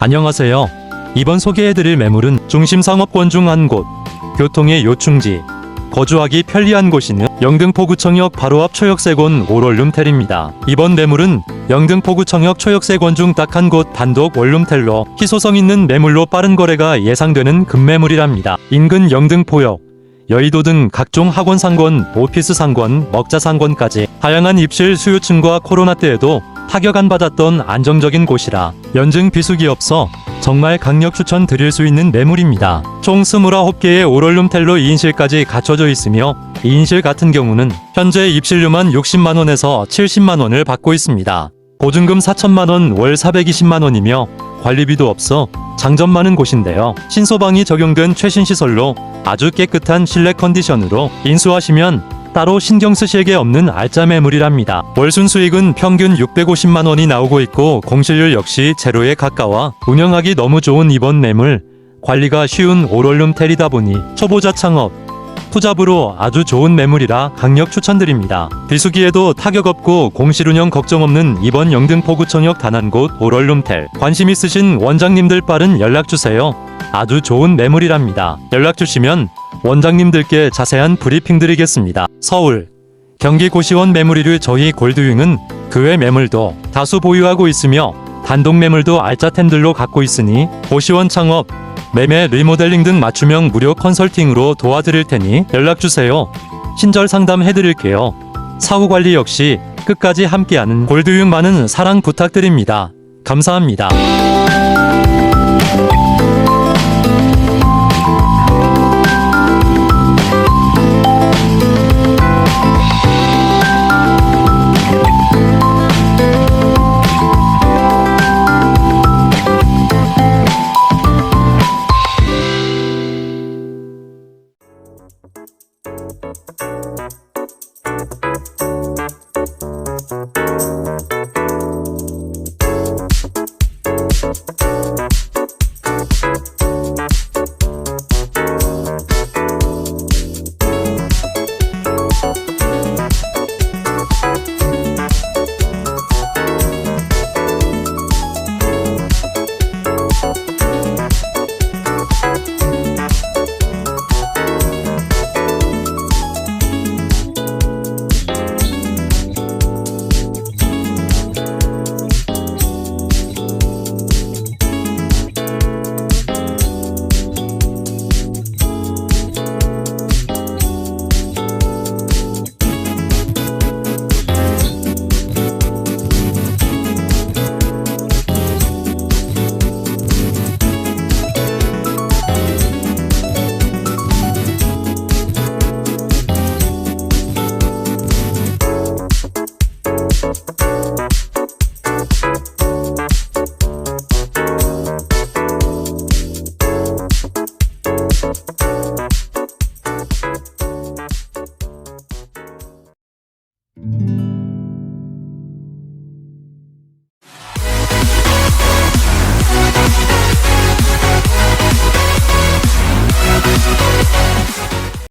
안녕하세요. 이번 소개해드릴 매물은 중심 상업권 중 한 곳, 교통의 요충지, 거주하기 편리한 곳이는 영등포구청역 바로 앞 초역세권 오롤룸텔입니다. 이번 매물은 영등포구청역 초역세권 중 딱 한 곳 단독 원룸텔로 희소성 있는 매물로 빠른 거래가 예상되는 급매물이랍니다. 인근 영등포역, 여의도 등 각종 학원 상권, 오피스 상권, 먹자 상권까지 다양한 입실 수요층과 코로나 때에도 타격 안 받았던 안정적인 곳이라 연증 비수기 없어 정말 강력 추천 드릴 수 있는 매물입니다. 총 29개의 오롤룸 텔로 2인실까지 갖춰져 있으며 2인실 같은 경우는 현재 입실료만 60만 원에서 70만 원을 받고 있습니다. 보증금 4천만 원, 월 420만 원이며 관리비도 없어 장점 많은 곳인데요. 신소방이 적용된 최신 시설로 아주 깨끗한 실내 컨디션으로 인수하시면 따로 신경 쓰실 게 없는 알짜 매물이랍니다. 월순 수익은 평균 650만 원이 나오고 있고 공실률 역시 제로에 가까워 운영하기 너무 좋은 이번 매물 관리가 쉬운 오롤룸 텔이다 보니 초보자 창업 투잡으로 아주 좋은 매물이라 강력 추천드립니다. 비수기에도 타격 없고 공실 운영 걱정 없는 이번 영등포구청역 단 한 곳 오럴룸텔 관심 있으신 원장님들 빠른 연락 주세요. 아주 좋은 매물이랍니다. 연락 주시면 원장님들께 자세한 브리핑 드리겠습니다. 서울 경기 고시원 매물이를 저희 골드윙은 그 외 매물도 다수 보유하고 있으며 단독 매물도 알짜 템들로 갖고 있으니 고시원 창업 매매 리모델링 등 맞춤형 무료 컨설팅으로 도와드릴 테니 연락 주세요. 친절 상담 해 드릴게요. 사후 관리 역시 끝까지 함께하는 골드윙 많은 사랑 부탁드립니다. 감사합니다.